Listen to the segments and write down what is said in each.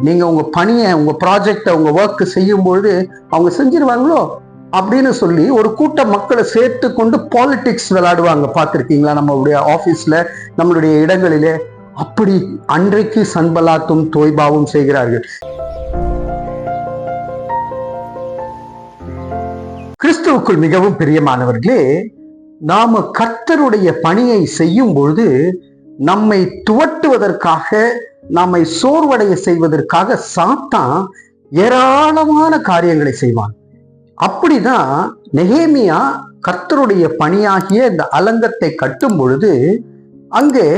நீங்க உங்க பணியை உங்க ப்ராஜெக்டை உங்க ஒர்க் செய்யும்பொழுது அவங்க செஞ்சிருவாங்களோ? அப்படின்னு சொல்லி ஒரு கூட்ட மக்களை சேர்த்து கொண்டு பாலிடிக்ஸ் விளையாடுவாங்க. பார்த்திருக்கீங்களா? நம்மளுடைய ஆபீஸ்ல நம்மளுடைய இடங்களிலே. அப்படி அன்றைக்கு சன்பலாத்தும் தோய்பாவும் செய்கிறார்கள். கிறிஸ்துவுக்குள் மிகவும் பிரியமானவர்களே நாம கர்த்தருடைய பணியை செய்யும் பொழுது நம்மை துவட்டுவதற்காக நம்மை சோர்வடைய செய்வதற்காக சாத்தான் ஏராளமான காரியங்களை செய்வான். அப்படிதான் நெகேமியா கர்த்தருடைய பணியாகிய இந்த அலங்கத்தை கட்டும் பொழுது அங்கே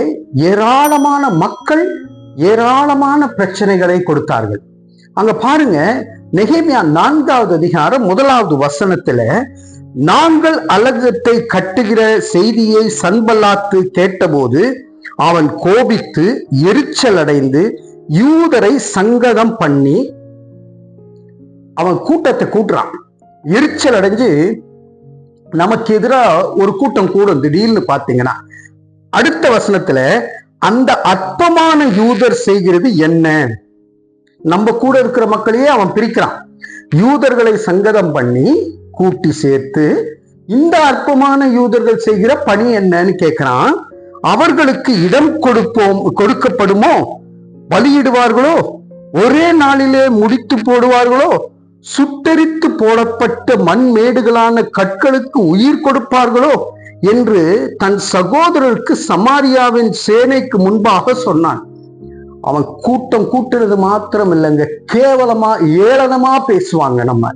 ஏராளமான மக்கள் ஏராளமான பிரச்சனைகளை கொடுத்தார்கள். அங்க பாருங்க நெகேமியா நான்காவது அதிகாரம் முதலாவது வசனத்துல நாங்கள் அலங்கத்தை கட்டுகிற செய்தியை சன்பல்லாத்து கேட்டபோது அவன் கோபித்து எரிச்சல் அடைந்து யூதரை சங்கதம் பண்ணி அவன் கூட்டத்தை கூட்டுறான். எரிச்சல் அடைஞ்சு நமக்கு எதிராக ஒரு கூட்டம் கூடும். திடீர்னு பாத்தீங்கன்னா அடுத்த வசனத்துல அந்த அற்பமான யூதர் செய்கிறது என்ன? நம்ம கூட இருக்கிற மக்களையே அவன் பிரிக்கிறான். யூதர்களை சங்கதம் பண்ணி கூட்டி சேர்த்து இந்த அற்பமான யூதர்கள் செய்கிற பணி என்னன்னு கேட்கிறான் அவர்களுக்கு இடம் கொடுப்போம் கொடுக்கப்படுமோ? பலியிடுவார்களோ? ஒரே நாளிலே முடித்து போடுவார்களோ? சுட்டரித்து போடப்பட்ட மண்மேடுகளான கற்களுக்கு உயிர் கொடுப்பார்களோ? என்று தன் சகோதரருக்கு சமாரியாவின் சேனைக்கு முன்பாக சொன்னான். அவன் கூட்டம் கூட்டுறது மாத்திரம் இல்லைங்க கேவலமா ஏளனமா பேசுவாங்க நம்ம.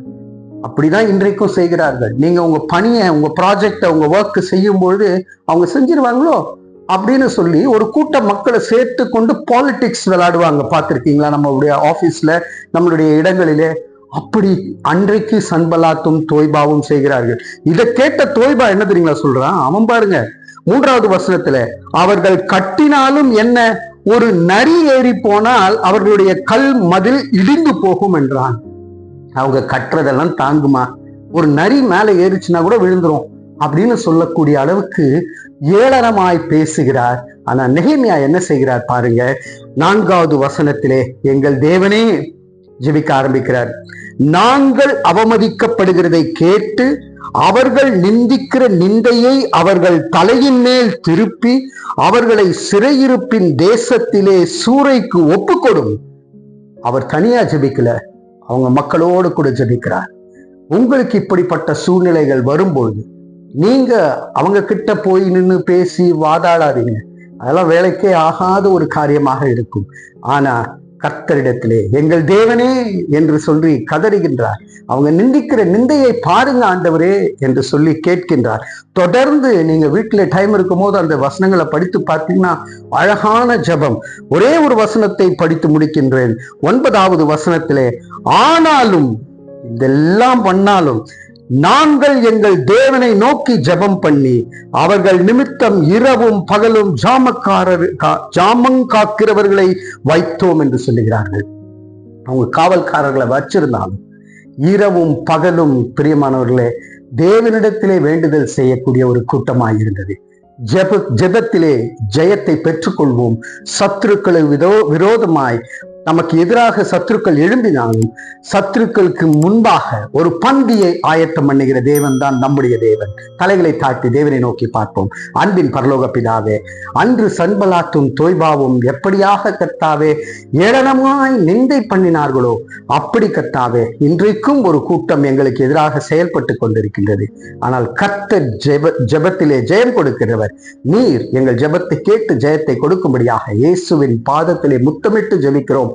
அப்படிதான் இன்றைக்கும் செய்கிறார்கள். நீங்க உங்க பணியை உங்க ப்ராஜெக்டை உங்க ஒர்க் செய்யும் பொழுது அவங்க செஞ்சிருவாங்களோ? அப்படின்னு சொல்லி ஒரு கூட்ட மக்களை சேர்த்து கொண்டு பாலிடிக்ஸ் விளையாடுவாங்க. பார்த்துருக்கீங்களா? நம்மளுடைய ஆஃபீஸில் நம்மளுடைய இடங்களிலே அப்படி அன்றைக்கு சன்பலாத்தும் தோய்பாவும் செய்கிறார்கள். இதை கேட்ட தோய்பா என்ன தெரியுங்களா சொல்றான்? அவன் பாருங்க மூன்றாவது வசனத்துல அவர்கள் கட்டினாலும் என்ன? ஒரு நரி ஏறி போனால் அவர்களுடைய கல் மதில் இடிந்து போகும் என்றான். அவங்க கட்டுறதெல்லாம் தாங்குமா? ஒரு நரி மேல ஏறிச்சுன்னா கூட விழுந்துரும். அப்படின்னு சொல்லக்கூடிய அளவுக்கு ஏளனமாய் பேசுகிறார். ஆனா நெகிமியா என்ன செய்கிறார் பாருங்க. நான்காவது வசனத்திலே எங்கள் தேவனே ஜெபிக்க ஆரம்பிக்கிறார். நாங்கள் அவமதிக்கப்படுகிறதை கேட்டு அவர்கள் நிந்திக்கிற நிந்தையை அவர்கள் தலையின் மேல் திருப்பி அவர்களை சிறையிருப்பின் தேசத்திலே சூறைக்கு ஒப்புக்கொடும். அவர் தனியா ஜெபிக்கல. அவங்க மக்களோடு கூட ஜெபிக்கிறார். உங்களுக்கு இப்படிப்பட்ட சூழ்நிலைகள் வரும்பொழுது நீங்க அவங்க கிட்ட போய் நின்று பேசி வாதாடாதீங்க. அதெல்லாம் வேலைக்கே ஆகாத ஒரு காரியமாக இருக்கும். ஆனா கர்த்தரிடத்திலே எங்கள் தேவனே என்று சொல்லி கதறுகின்றார். அவங்க நிந்திக்கிற நிந்தையை பாருங்க ஆண்டவரே என்று சொல்லி கேட்கின்றார். தொடர்ந்து நீங்க வீட்டுல டைம் இருக்கும் போது அந்த வசனங்களை படித்து பார்த்தீங்கன்னா அழகான ஜெபம். ஒரே ஒரு வசனத்தை படித்து முடிக்கின்றேன். ஒன்பதாவது வசனத்திலே ஆனாலும் இதெல்லாம் பண்ணாலும் நாங்கள் எங்கள் தேவனை நோக்கி ஜெபம் பண்ணி அவர்கள் நிமித்தம் இரவும் பகலும் ஜாமக்காரர் கா- ஜாமங்காக்கிறவர்களை வைத்தோம் என்று சொல்லுகிறார்கள். அவங்க காவல்காரர்களை வச்சிருந்தாலும் இரவும் பகலும் பிரியமானவர்களே தேவனிடத்திலே வேண்டுதல் செய்யக்கூடிய ஒரு கூட்டமாயிருந்தது. ஜெப ஜெபத்திலே ஜெயத்தை பெற்றுக்கொள்வோம். சத்துருக்களை விதோ விரோதமாய் நமக்கு எதிராக சத்துருக்கள் எழும்பினாலும் சத்துருக்களுக்கு முன்பாக ஒரு பந்தியை ஆயத்தம் பண்ணுகிற தேவன் தான் நம்முடைய தேவன். தலைகளை தாழ்த்தி தேவனை நோக்கி பார்ப்போம். அன்பின் பரலோக பிதாவே அன்று சன்பலாத்தும் தோய்பாவும் எப்படியாக கத்தாவே ஏளனமாய் நிந்தை பண்ணினார்களோ அப்படி கத்தாவே இன்றைக்கும் ஒரு கூட்டம் எங்களுக்கு எதிராக செயல்பட்டு கொண்டிருக்கின்றது. ஆனால் கத்த ஜெப ஜெபத்திலே ஜெயம் கொடுக்கிறவர். நீர் எங்கள் ஜெபத்தை கேட்டு ஜெயத்தை கொடுக்கும்படியாக இயேசுவின் பாதத்திலே முத்தமிட்டு ஜெபிக்கிறோம்.